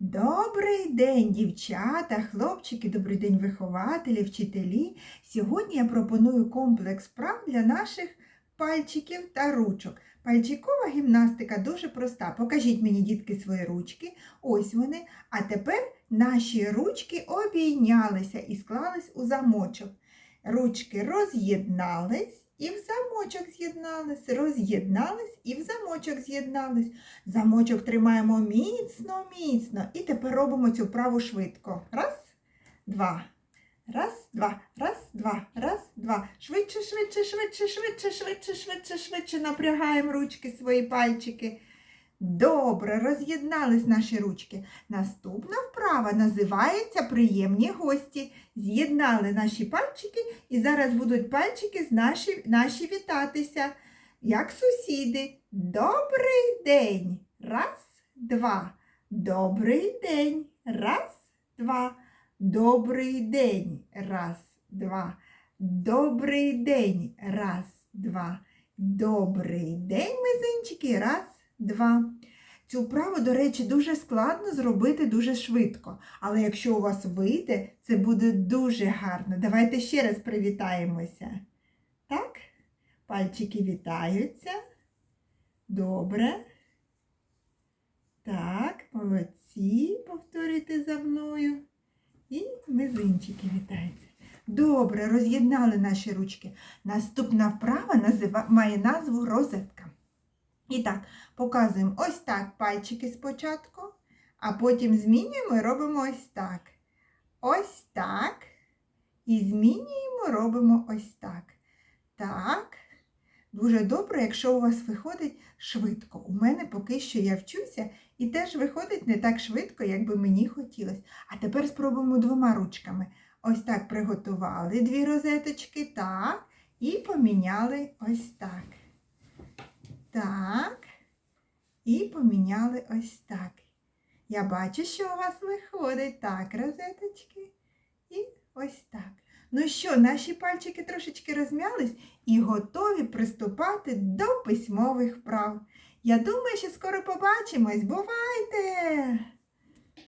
Добрий день, дівчата, хлопчики, добрий день, вихователі, вчителі. Сьогодні я пропоную комплекс вправ для наших пальчиків та ручок. Пальчикова гімнастика дуже проста. Покажіть мені, дітки, свої ручки. Ось вони. А тепер наші ручки обійнялися і склались у замочок. Ручки роз'єднались і в замочок з'єднались, роз'єднались і в замочок з'єднались. Замочок тримаємо міцно, міцно. І тепер робимо цю вправу швидко. Раз, два. Раз, два, раз, два, раз, два. Швидше, швидше, швидше, швидше, швидше, швидше, швидше напрягаємо ручки свої пальчики. Добре, роз'єднались наші ручки. Наступна вправа називається Приємні гості. З'єднали наші пальчики, і зараз будуть пальчики з наші, наші вітатися, як сусіди. Добрий день. Раз, два. Добрий день. Раз, два. Добрий день. Раз, два. Добрий день. Раз, два. Добрий день, мизинчики. Раз, два. Цю вправу, до речі, дуже складно зробити дуже швидко. Але якщо у вас вийде, це буде дуже гарно. Давайте ще раз привітаємося. Так? Пальчики вітаються. Добре. Так, молодці. Повторюйте за мною. І мизинчики вітаються. Добре, роз'єднали наші ручки. Наступна вправа назива... має назву розетка. І так, показуємо ось так пальчики спочатку, а потім змінюємо і робимо ось так. Ось так. І змінюємо, робимо ось так. Так. Дуже добре, якщо у вас виходить швидко. У мене поки що я вчуся і теж виходить не так швидко, як би мені хотілося. А тепер спробуємо двома ручками. Ось так приготували дві розеточки, так, і поміняли ось так. Так. І поміняли ось так. Я бачу, що у вас виходить. Так, розеточки. І ось так. Ну що, наші пальчики трошечки розм'ялись і готові приступати до письмових вправ. Я думаю, що скоро побачимось. Бувайте!